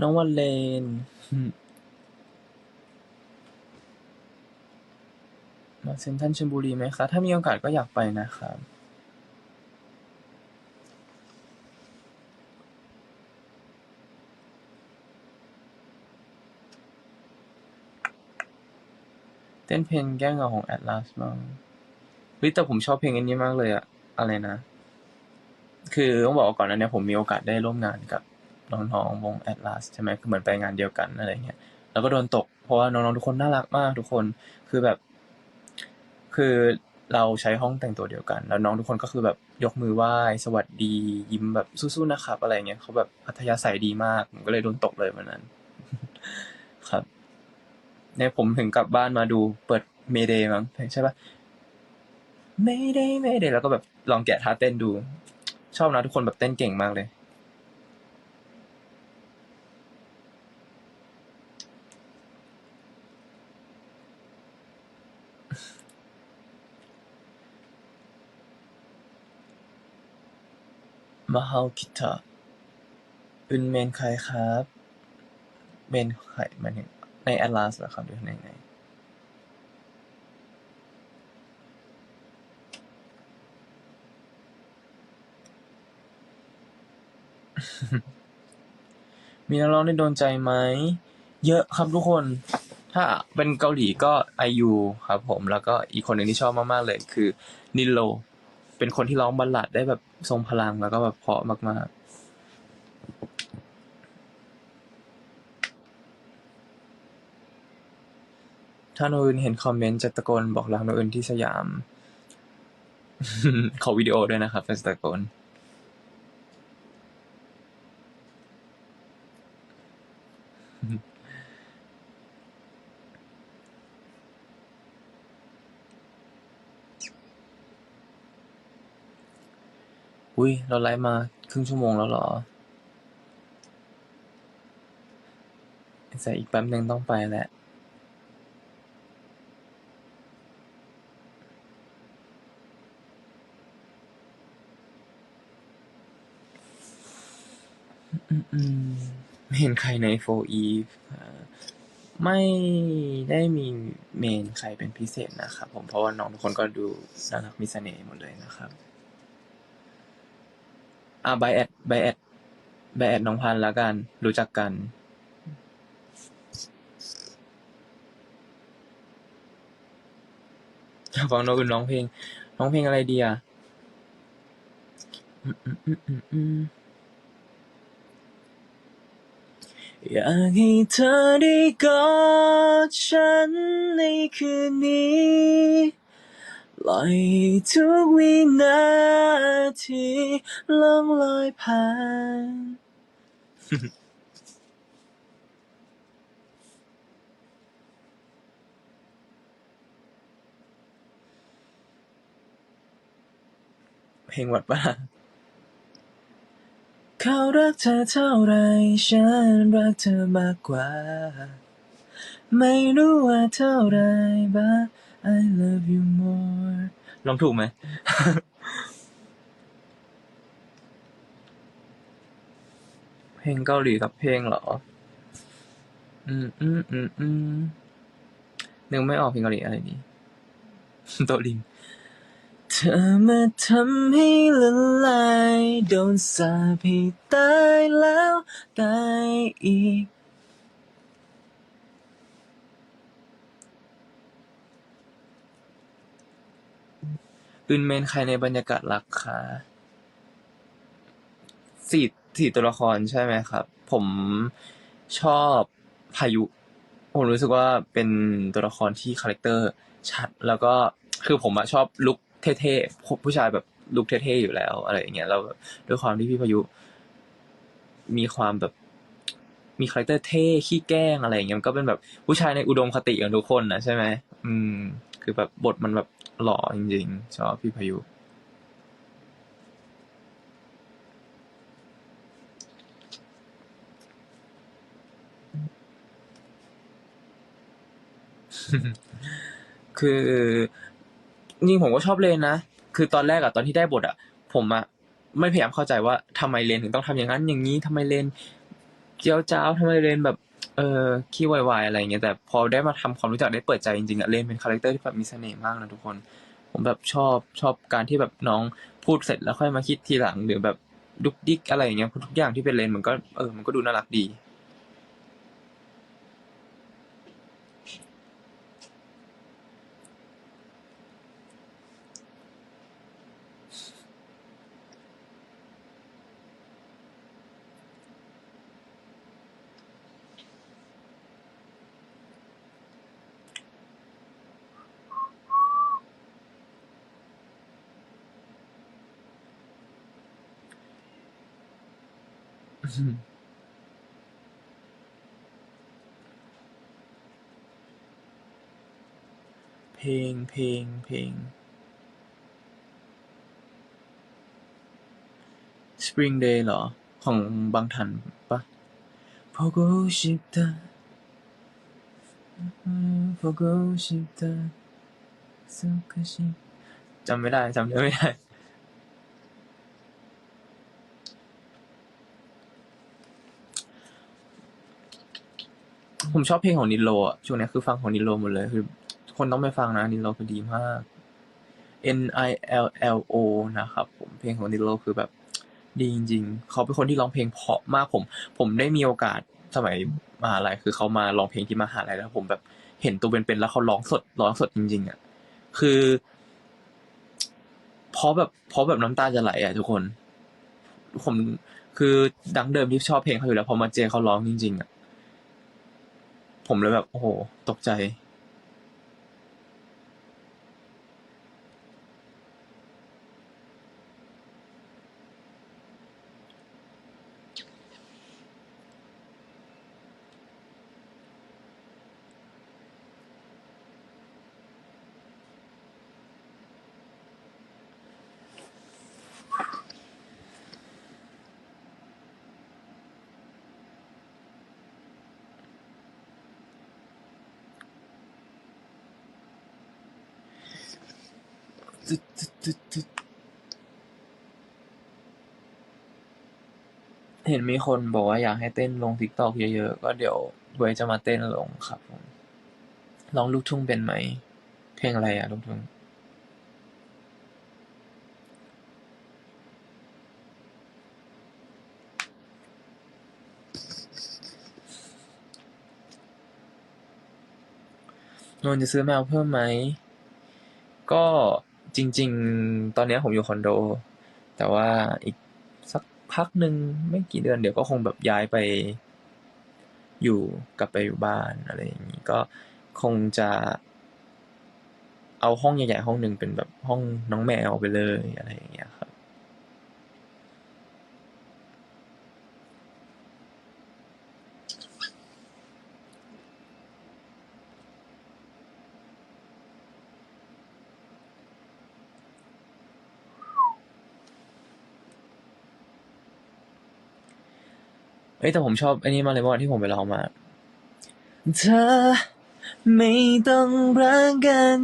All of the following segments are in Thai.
น้องวันเลนมาเซ็นทรัลชลบุรีไหมคะ ถ้ามีโอกาสก็อยากไปนะครับ เต้นเพลงแก้เหงาของแอดลาสบ้างเฮ้ยแต่ผมชอบเพลงอันนี้มากเลยอะอะไรนะ คือต้องบอกว่าก่อนหนั้นเนี่ยผมมีโอกาสได้ร่วมงานกับ น้องๆวงแอดลาสใช่ไหมคือเหมือนไปงานเดียวกันอะไรเงี้ยแล้วก็โดนตก เพราะว่าน้องๆทุกคนน่ารักมากทุกคนคือแบบ คือเราใช้ห้องแต่งตัวเดียวกัน แล้วน้องทุกคนก็คือแบบยกมือไหว้สวัสดียิ้มแบบสู้ๆนะครับ อะไรเงี้ยเขาแบบอัธยาศัยดีมากผมก็เลยโดนตกเลยวันนั้น ครับเนี่ยผมถึงกลับบ้านมาดูเปิดเมเดย์มั้งใช่ปะเมเดย์เมเดย์แล้วก็แบบลองแกะท่าเต้นดู ชอบนะทุกคนแบบเต้นเก่งมากเลย มาเฮาคิตะ อึนเมนใครครับ เมนใครหมายถึงในแอตลาสเหรอครับหรือในไหนมีนักร้องที่โดนใจไหม เยอะครับทุกคน ถ้าเป็นเกาหลีก็ไอยูครับผม แล้วก็อีกคนหนึ่งที่ชอบมาก ๆ เลยคือนิโล เป็นคนที่ร้องบัลลัดได้แบบทรงพลังแล้วก็แบบเพาะมาก ๆถ้าโนอื่นเห็นคอมเมนต์จะตะโกนบอกรักโนอื่นที่สยาม ขอวิดีโอด้วยนะครับเป็นตะโกน อุ้ยเราไลฟ์มาครึ่งชั่วโมงแล้วเหรอแต่อีกแป๊บหนึ่งต้องไปแหล้วอืมนใครในโฟอีฟไม่ได้มีเมนใครเป็นพิเศษนะครับผมเพราะว่าน้องทุกคนก็ดูน่ารักมีเสน่ห์หมดเลยนะครับ อ่าไบแอดไบแอดไบแอดน้องพันล้วกัน รู้จักกัน อยากฟังน้องอื่นร้องเพลงร้องเพลงอะไรดีอะอยากให้เธอได้กอดฉันในคืนนี้ ปล่อยทุกวินาทีล่องลอยผ่านเพลงวัดป่ะเขารักเธอเท่าไร ฉันรักเธอมากกว่า ไม่รู้ว่าเท่าไรบ้า I love you more ลองถูกไหม เพลงเกาหลีกับเพลงเหรอ อืมอืมอืมอืมนึกไม่ออกเพลงเกาหลีอะไรดีโตลิงเธอมาทำให้ละลาย โดนสาปให้ตายแล้วตายอีก อื่นเมนใครในบรรยากาศรักคะสี่สี่ตัวละครใช่ไหมครับ ผมชอบพายุ ผมรู้สึกว่าเป็นตัวละครที่คาแรคเตอร์ชัด แล้วก็คือผมอะชอบลุคเท่ๆผู้ชายแบบลุคเท่ๆอยู่แล้ว อะไรอย่างเงี้ยแล้วด้วยความที่พี่พายุ มีความแบบมีคาแรคเตอร์เท่ขี้แกล้งอะไรอย่างเงี้ยมันก็เป็นแบบผู้ชายในอุดมคติของทุกคนนะใช่ไหมอืม คือแบบบทมันแบบ หล่อจริงๆ ชอบพี่พายุ คือจริงๆผมก็ชอบเลนนะ คือตอนแรกอะตอนที่ได้บทอะผมอะไม่พยายามเข้าใจว่าทำไมเลนถึงต้องทำอย่างนั้นอย่างนี้ทำไมเลนเจียวจ้าวทำไมเลนแบบ เออขี้วายๆอะไรเงี้ยแต่พอได้มาทำความรู้จักได้เปิดใจจริงๆอะเลนเป็นคาแรคเตอร์ที่แบบมีเสน่ห์มากนะทุกคน ผมแบบชอบชอบการที่แบบน้องพูดเสร็จแล้วค่อยมาคิดทีหลังหรือแบบดุกดิกอะไรอย่างเงี้ยทุกอย่างที่เป็นเลนมันก็เออมันก็ดูน่ารักดี เพลง เพลง เพลง Spring Day หรอ ของบางทันปะพอกูชิบตาพอจำไม่ได้ จำเนื้อไม่ได้ ผมชอบเพลงของนิโลอะช่วงนี้คือฟังของนิโลหมดเลยคือ คนต้องไปฟังนะนิโลคือดีมาก N I L L O นะครับผมเพลงของนิโลคือแบบดีจริง ๆ เขาเป็นคนที่ร้องเพลงเพราะมากผม ผมได้มีโอกาสสมัยมหาลัยคือเขามาร้องเพลงที่มหาลัยแล้วผมแบบเห็นตัวเป็นๆแล้วเขาร้องสดร้องสดจริง ๆอะคือเพราะแบบเพราะแบบน้ำตาจะไหลอะทุกคน ผมคือดังเดิมที่ชอบเพลงเขาอยู่แล้วพอมาเจอเขาร้องจริง ๆอะ ผมเลยแบบโอ้โห ตกใจ ตึ๊ดตึ๊ดตึ๊ดตึ๊ดเห็นมีคนบอกว่าอยากให้เต้นลงทิกตอกเยอะๆ ก็เดี๋ยวไว้จะมาเต้นลงครับผมร้องลูกทุ่งเป็นไหม เพลงอะไรอะลูกทุ่งนนจะซื้อแมวเพิ่มไหม ก็ จริง ๆ ตอนนี้ผมอยู่คอนโด แต่ว่าอีกสักพักหนึ่งไม่กี่เดือนเดี๋ยวก็คงแบบย้ายไป อยู่กลับไปอยู่บ้านอะไรอย่างนี้ก็คงจะ เอาห้องใหญ่ๆห้องหนึ่งเป็นแบบห้องน้องแมวไปเลยอะไรอย่างเงี้ย ฮ้ยแต่ผมชอบอันนี้มาเลยเมื่าที่ผมไปร้องมา เธอไม่ต้องรักกัน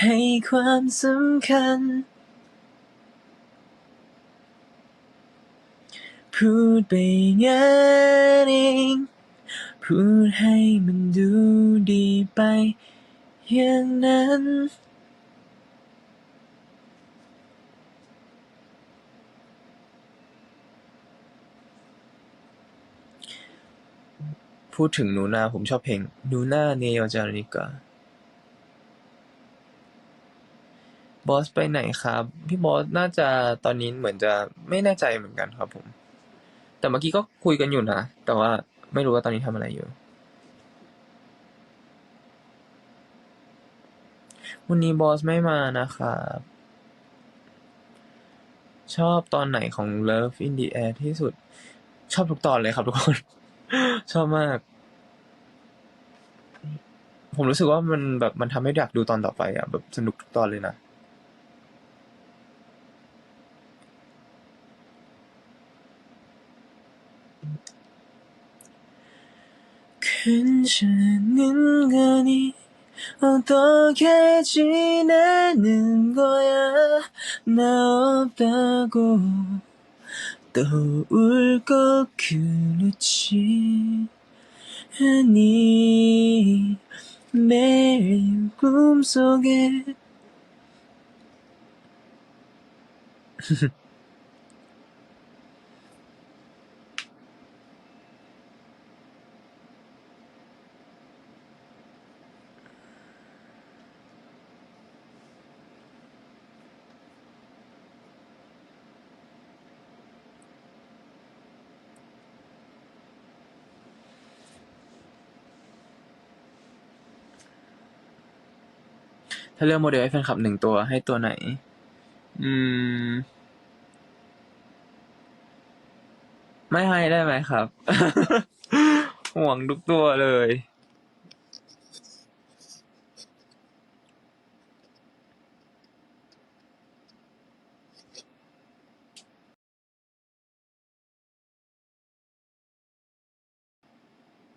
ให้ความสำคัญ พูดไปงั้นเอง พูดให้มันดูดีไปอย่างนั้น พูดถึงหนูนา ผมชอบเพลงหนูนา เนโยจาริกา บอสไปไหนครับ พี่บอสน่าจะตอนนี้เหมือนจะไม่แน่ใจเหมือนกันครับผม แต่เมื่อกี้ก็คุยกันอยู่นะ แต่ว่าไม่รู้ว่าตอนนี้ทำอะไรอยู่ วันนี้บอสไม่มานะครับ ชอบตอนไหนของ Love in the Air ที่สุด ชอบทุกตอนเลยครับทุกคน ชอบมาก ผมรู้สึกว่ามันแบบมันทำให้อยากดูตอนต่อไปอ่ะ แบบสนุกทุกตอนเลยนะ 괜찮은 거니 어떻게 지내는 거야 나 없다고 떠올고 그렇지 아니 매일 꿈속에 ถ้าเลือกโมเดลให้แฟนคลับหนึ่งตัวให้ตัวไหน อืม ไม่ให้ได้ไหมครับ ห่วงทุกตัวเลย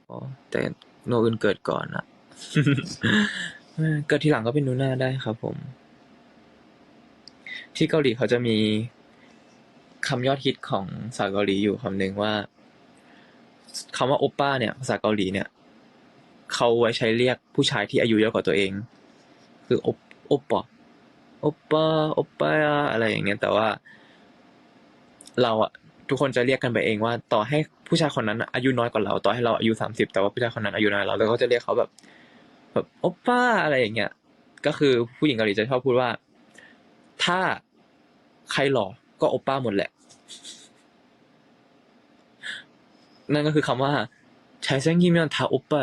อ๋อแต่โนอื่นเกิดก่อนอะ เกิดทีหลังก็เป็นนูน่าได้ครับผม ที่เกาหลีเขาจะมีคำยอดฮิตของภาษาเกาหลีอยู่คำหนึ่งว่าคำว่าโอป้าเนี่ยภาษาเกาหลีเนี่ยเขาไว้ใช้เรียกผู้ชายที่อายุเยอะกว่าตัวเอง คือโอปโอปปะโอป้าโอป้าอะไรอย่างเงี้ยแต่ว่า เราอะทุกคนจะเรียกกันไปเองว่า ต่อให้ผู้ชายคนนั้นอายุน้อยกว่าเรา ต่อให้เราอายุสามสิบแต่ว่าผู้ชายคนนั้นอายุน้อยกว่าเราเราก็จะเรียกเขาแบบ แบบโอปป้าอะไรอย่างเงี้ย ก็คือผู้หญิงเกาหลีจะชอบพูดว่า ถ้าใครหล่อก็โอปป้าหมดแหละ นั่นก็คือคำว่าใช้เส้นยิมยอนทาโอปป้า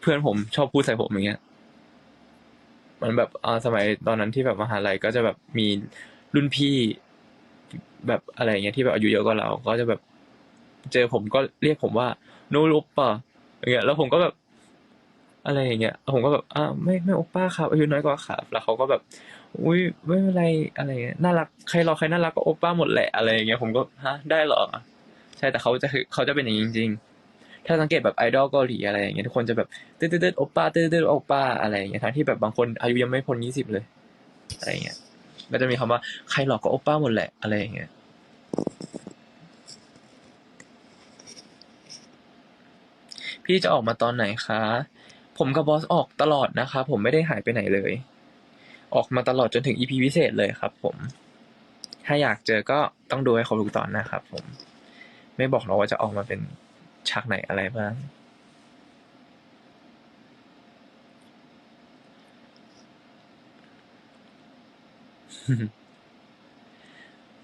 เพื่อนผมชอบพูดใส่ผมอย่างเงี้ย มันแบบอ่าสมัยตอนนั้นที่แบบมหาลัยก็จะแบบมีรุ่นพี่แบบอะไรอย่างเงี้ยที่แบบอายุเยอะกว่าเรา ก็จะแบบ เจอผมก็เรียกผมว่าโนโอปป้าอย่างเงี้ย แล้วผมก็แบบ อะไรอย่างเงี้ยผมก็แบบอ่าไม่ไม่โอปป้าครับอายุน้อยกว่าครับแล้วเขาก็แบบ อุ้ยไม่เป็นไรอะไรเงี้ยน่ารักใครรอใครน่ารักก็โอปป้าหมดแหละอะไรอย่างเงี้ยผมก็ฮะได้เหรอใช่แต่เขาจะคือเขาจะเป็นอย่างนี้จริง ๆ ถ้าสังเกตแบบไอดอลเกาหลีอะไรอย่างเงี้ยทุกคนจะแบบเตืดตืดๆๆโอปป้าเตืดตืดโอปป้าอะไรอย่างเงี้ยทั้งที่แบบบางคนอายุยังไม่พ้นยี่สิบเลยอะไรเงี้ยก็จะมีคำว่าใครหลอกก็โอป้าหมดแหละอะไรอย่างเงี้ยพี่จะออกมาตอนไหนคะ ผมกับบอสออกตลอดนะครับผมไม่ได้หายไปไหนเลย ออกมาตลอดจนถึงอีพีพิเศษเลยครับผม ถ้าอยากเจอก็ต้องดูให้ครบทุกตอนนะครับผม ไม่บอกหรอกว่าจะออกมาเป็นฉากไหนอะไรบ้าง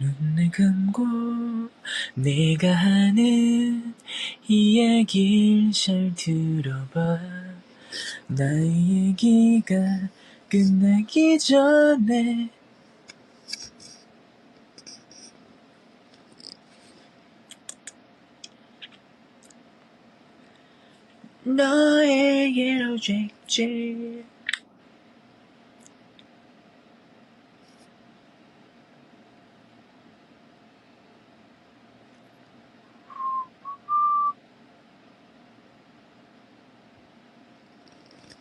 눈을 감고 내가 하는 이야기를 잘 들어봐 나의 얘기가 끝나기 전에. 너에게로 잭잭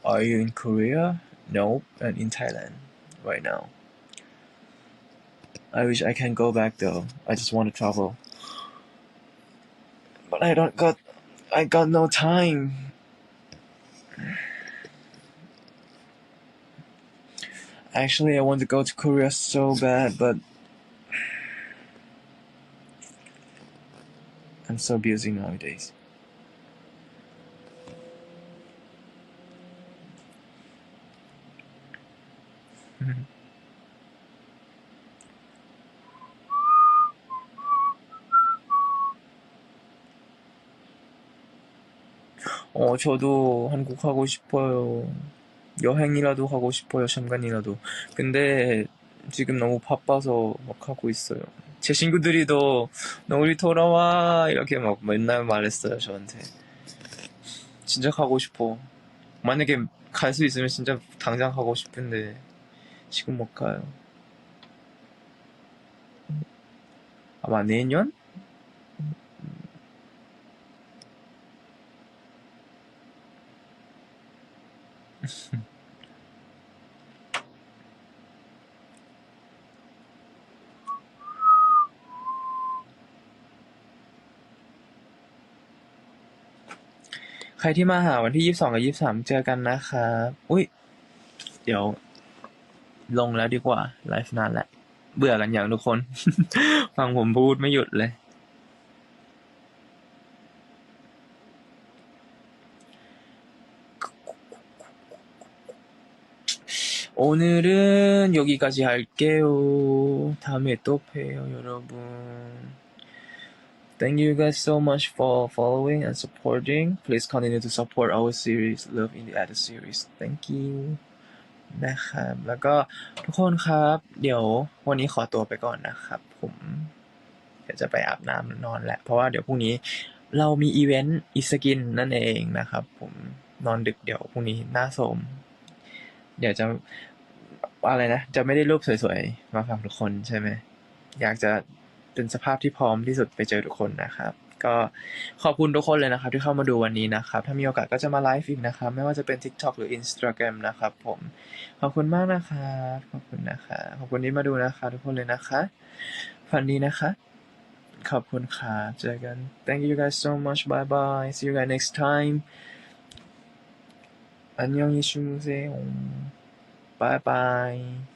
Are you in Korea? Nope, I'm in Thailand right now. I wish I can go back though. I just want to travel. But I don't got I got no time. Actually, I want to go to Korea so bad, but I'm so busy nowadays. 어, 저도 한국 가고 싶어요. 여행이라도 가고 싶어요. 잠깐이라도. 근데 지금 너무 바빠서 막 하고 있어요. 제 친구들이도 너 우리 돌아와 이렇게 막 맨날 말했어요 저한테. 진짜 가고 싶어. 만약에 갈 수 있으면 진짜 당장 가고 싶은데 지금 못 가요. 아마 내년? ใครที่มาหาวันที่ยี่สิบสองกับยี่สิบสามเจอกันนะครับ อุ้ย เดี๋ยว ลงแล้วดีกว่า ไลฟ์นานแหละ เบื่อกันอย่างทุกคน ฟังผมพูดไม่หยุดเลย 오늘은 여기까지 할게요. 다음에 또 봬요, 여러분. Thank you guys so much for following and supporting. Please continue to support our series, Love in the Attic series. Thank you. นะครับ แล้วก็ทุกคนครับ เดี๋ยววันนี้ขอตัวไปก่อนนะครับ ผม เดี๋ยวจะไปอาบน้ำนอนแหละ เพราะว่าเดี๋ยวพรุ่งนี้เรามีอีเวนต์อีสกินนั่นเองนะครับ ผมนอนดึกเดี๋ยวพรุ่งนี้หน้าโสม เดี๋ยวจะ อะไรนะ จะไม่ได้รูปสวยๆ มาฝากทุกคนใช่ไหม อยากจะเป็นสภาพที่พร้อมที่สุดไปเจอทุกคนนะครับ ก็ขอบคุณทุกคนเลยนะครับ ที่เข้ามาดูวันนี้นะครับ ถ้ามีโอกาสก็จะมาไลฟ์อีกนะครับ ไม่ว่าจะเป็น TikTok หรือ Instagram นะครับผม ขอบคุณมากนะครับขอบคุณนะคะขอบคุณที่มาดูนะคะทุกคนเลยนะคะฝันดีนะคะ ขอบคุณค่ะเจอกัน thank you guys so much bye bye see you guys next time 안녕히 주무세요 bye bye